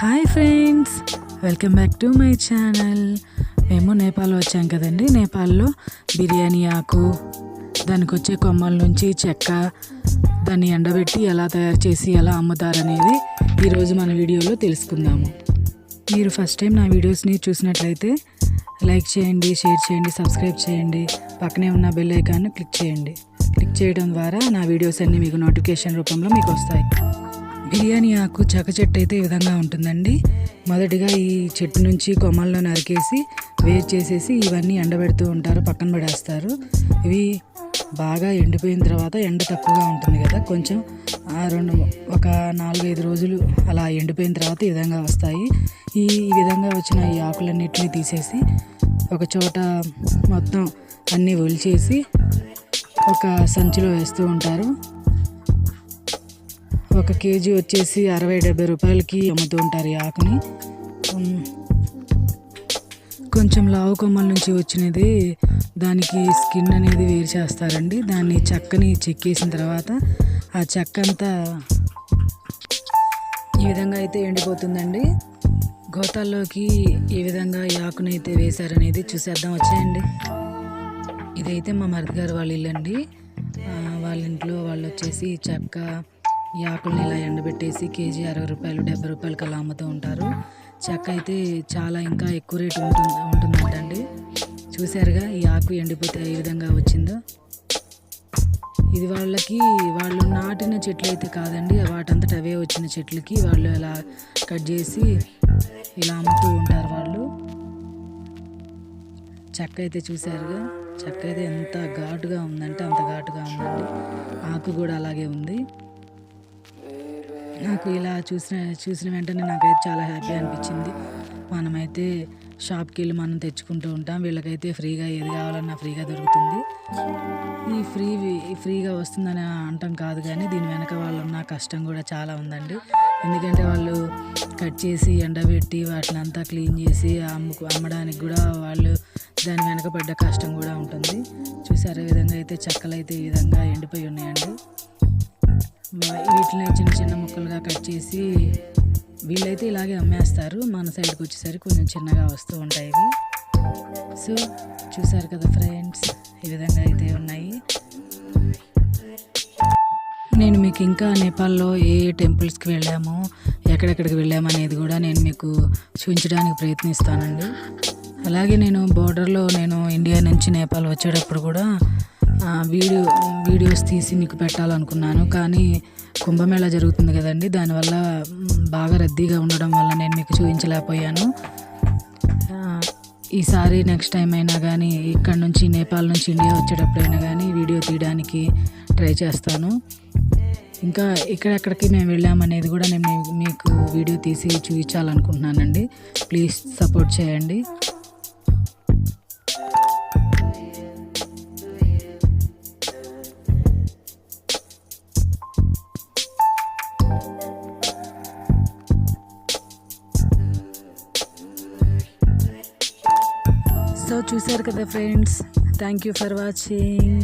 Hi friends welcome back to my channel. మేము నేపాల్ వచ్చాం కదండి. నేపాల్లో బిర్యానీ ఆకు దానికి వచ్చే కొమ్మల నుంచి చెక్క దాన్ని ఎండబెట్టి ఎలా తయారు చేసి ఎలా అమ్ముతారనేది ఈరోజు మన వీడియోలో తెలుసుకుందాము. మీరు ఫస్ట్ టైం నా వీడియోస్ని చూసినట్లయితే లైక్ చేయండి షేర్ చేయండి సబ్స్క్రైబ్ చేయండి. పక్కనే ఉన్న బెల్ ఐకాన్ని క్లిక్ చేయండి. క్లిక్ చేయడం ద్వారా నా వీడియోస్ అన్నీ మీకు నోటిఫికేషన్ రూపంలో మీకు వస్తాయి. బిర్యానీ ఆకు చెక్క చెట్టు అయితే ఈ విధంగా ఉంటుందండి. మొదటిగా ఈ చెట్టు నుంచి కొమ్మల్లో నరికేసి వేరు చేసేసి ఇవన్నీ ఎండబెడుతూ ఉంటారు పక్కన పడేస్తారు. ఇవి బాగా ఎండిపోయిన తర్వాత ఎండ తక్కువగా ఉంటుంది కదా కొంచెం ఆ రెండు ఒక నాలుగైదు రోజులు అలా ఎండిపోయిన తర్వాత ఈ విధంగా వస్తాయి. ఈ ఈ విధంగా వచ్చిన ఈ ఆకులన్నిటిని తీసేసి ఒక చోట మొత్తం అన్నీ ఒలిచేసి ఒక సంచిలో వేస్తూ ఉంటారు. ఒక కేజీ వచ్చేసి అరవై డెబ్బై రూపాయలకి అమ్ముతూ ఉంటారు ఈ ఆకుని. కొంచెం లావు కొమ్మల నుంచి వచ్చినది దానికి స్కిన్ అనేది వేరు చేస్తారండి. దాన్ని చెక్కని చెక్కేసిన తర్వాత ఆ చెక్క అంతా ఈ విధంగా అయితే ఎండిపోతుందండి. గోతాల్లోకి ఏ విధంగా ఈ ఆకుని అయితే వేశారనేది చూసేద్దాం వచ్చేయండి. ఇదైతే మా మరిది గారు వాళ్ళ ఇల్లు అండి వాళ్ళ ఇంట్లో వాళ్ళు వచ్చేసి చెక్క ఈ ఆకుల్ని ఇలా ఎండబెట్టేసి కేజీ అరవై రూపాయలు డెబ్బై రూపాయలకి అలా అమ్ముతూ ఉంటారు. చెక్క అయితే చాలా ఇంకా ఎక్కువ రేటు ఉంటుంది ఉంటుందంటండి. చూసారుగా ఈ ఆకు ఎండిపోతే ఏ విధంగా వచ్చిందో. ఇది వాళ్ళకి వాళ్ళు నాటిన చెట్లు అయితే కాదండి వాటంతట అవే వచ్చిన చెట్లకి వాళ్ళు ఇలా కట్ చేసి ఇలా అమ్ముతూ ఉంటారు వాళ్ళు. చెక్క అయితే చూసారుగా చెక్క అయితే ఎంత ఘాటుగా ఉందంటే అంత ఘాటుగా ఉందండి. ఆకు కూడా అలాగే ఉంది. నాకు ఇలా చూసిన చూసిన వెంటనే నాకైతే చాలా హ్యాపీ అనిపించింది. మనమైతే షాప్కి వెళ్ళి మనం తెచ్చుకుంటూ ఉంటాం. వీళ్ళకైతే ఫ్రీగా ఏది కావాలన్నా ఫ్రీగా దొరుకుతుంది. ఈ ఫ్రీ ఫ్రీగా వస్తుందని అంటాం కాదు కానీ దీని వెనక వాళ్ళు ఉన్న కష్టం కూడా చాలా ఉందండి. ఎందుకంటే వాళ్ళు కట్ చేసి ఎండబెట్టి వాటిని అంతా క్లీన్ చేసి అమ్ముకు అమ్మడానికి కూడా వాళ్ళు దాని వెనక పడ్డ కష్టం కూడా ఉంటుంది. చూసారే? విధంగా అయితే చెక్కలు అయితే ఈ విధంగా ఎండిపోయి ఉన్నాయండి. వీటిని చిన్న చిన్న ముక్కలుగా కట్ చేసి వీళ్ళైతే ఇలాగే అమ్మేస్తారు. మన సైడ్కి వచ్చేసరికి కొంచెం చిన్నగా వస్తూ ఉంటాయి ఇవి. సో చూసారు కదా ఫ్రెండ్స్ ఈ విధంగా అయితే ఉన్నాయి. నేను మీకు ఇంకా నేపాల్లో ఏ ఏ టెంపుల్స్కి వెళ్ళాము ఎక్కడెక్కడికి వెళ్ళాము అనేది కూడా నేను మీకు చూపించడానికి ప్రయత్నిస్తానండి. అలాగే నేను బోర్డర్లో నేను ఇండియా నుంచి నేపాల్ వచ్చేటప్పుడు కూడా వీడియో వీడియోస్ తీసి మీకు పెట్టాలనుకున్నాను కానీ కుంభమేళా జరుగుతుంది కదండి. దానివల్ల బాగా రద్దీగా ఉండడం వల్ల నేను మీకు చూపించలేకపోయాను. ఈసారి నెక్స్ట్ టైం అయినా కానీ ఇక్కడ నుంచి నేపాల్ నుంచి ఇండియా వచ్చేటప్పుడైనా కానీ వీడియో తీయడానికి ట్రై చేస్తాను. ఇంకా ఎక్కడెక్కడికి మేము వెళ్ళామనేది కూడా నేను మీ- మీకు వీడియో తీసి చూపించాలనుకుంటున్నానండి. ప్లీజ్ సపోర్ట్ చేయండి. సో చూసారు కదా friends thank you for watching